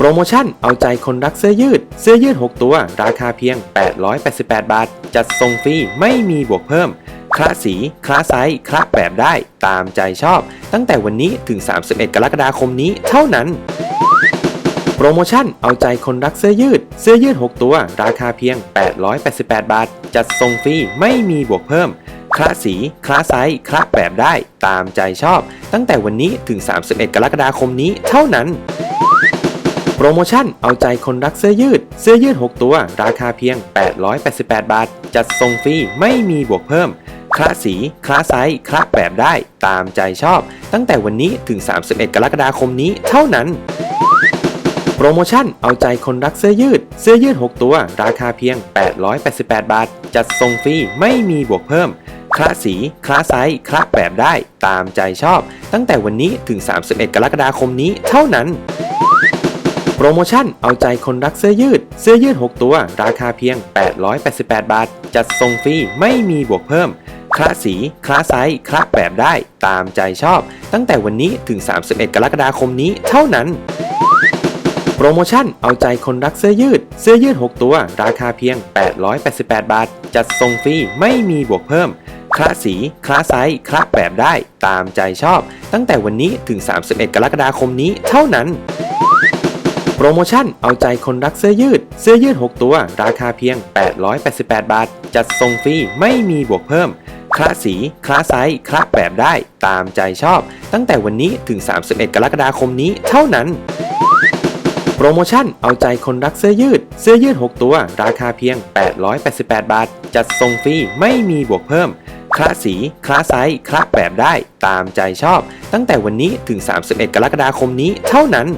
โปรโมชั่นเอาใจคนรักเสื้อยืด เสื้อยืด 6 ตัว ราคาเพียง 888 บาท จัดส่งฟรีไม่มีบวกเพิ่มคละสีคละไซส์คละแบบได้ตามใจชอบ ตั้งแต่วันนี้ถึง 31 กรกฎาคมนี้เท่านั้น โปรโมชั่นเอาใจคนรักเสื้อยืด เสื้อยืด 6 ตัว ราคาเพียง 888 บาท จัดส่งฟรีไม่มีบวกเพิ่มคละสีคละไซส์คละแบบได้ตามใจชอบ ตั้งแต่วันนี้ถึง 31 กรกฎาคมนี้เท่านั้น โปรโมชั่นเอาใจคนรักเสื้อยืด เสื้อยืด 6 ตัว ราคาเพียง 888 บาท จัดส่งฟรีไม่มีบวกเพิ่มคละสีคละไซส์คละแบบได้ตามใจชอบ ตั้งแต่วันนี้ถึง 31 กรกฎาคมนี้เท่านั้น โปรโมชั่นเอาใจคนรักเสื้อยืด เสื้อยืด 6 ตัว ราคาเพียง 888 บาท จัดส่งฟรีไม่มีบวกเพิ่มคละสีคละไซส์คละแบบได้ตามใจชอบ ตั้งแต่วันนี้ถึง 31 กรกฎาคมนี้เท่านั้น โปรโมชั่นเอาใจคนรักเสื้อยืด เสื้อยืด 6 ตัว ราคาเพียง 888 บาท จัดส่งฟรีไม่มีบวกเพิ่มคละสีคละไซส์คละแบบได้ตามใจชอบ ตั้งแต่วันนี้ถึง 31 กรกฎาคมนี้เท่านั้น โปรโมชั่นเอาใจคนรักเสื้อยืด เสื้อยืด 6 ตัว ราคาเพียง 888 บาท จัดส่งฟรีไม่มีบวกเพิ่มคละสีคละไซส์คละแบบได้ตามใจชอบ ตั้งแต่วันนี้ถึง 31 กรกฎาคมนี้เท่านั้น โปรโมชั่นเอาใจคนรักเสื้อยืด เสื้อยืด 6 ตัว ราคาเพียง 888 บาท จัดส่งฟรีไม่มีบวกเพิ่มคละสีคละไซส์คละแบบได้ตามใจชอบ ตั้งแต่วันนี้ถึง 31 กรกฎาคมนี้เท่านั้น โปรโมชั่นเอาใจคนรักเสื้อยืด เสื้อยืด 6 ตัว ราคาเพียง 888 บาท จัดส่งฟรีไม่มีบวกเพิ่มคละสีคละไซส์คละแบบได้ตามใจชอบ ตั้งแต่วันนี้ถึง 31 กรกฎาคมนี้เท่านั้น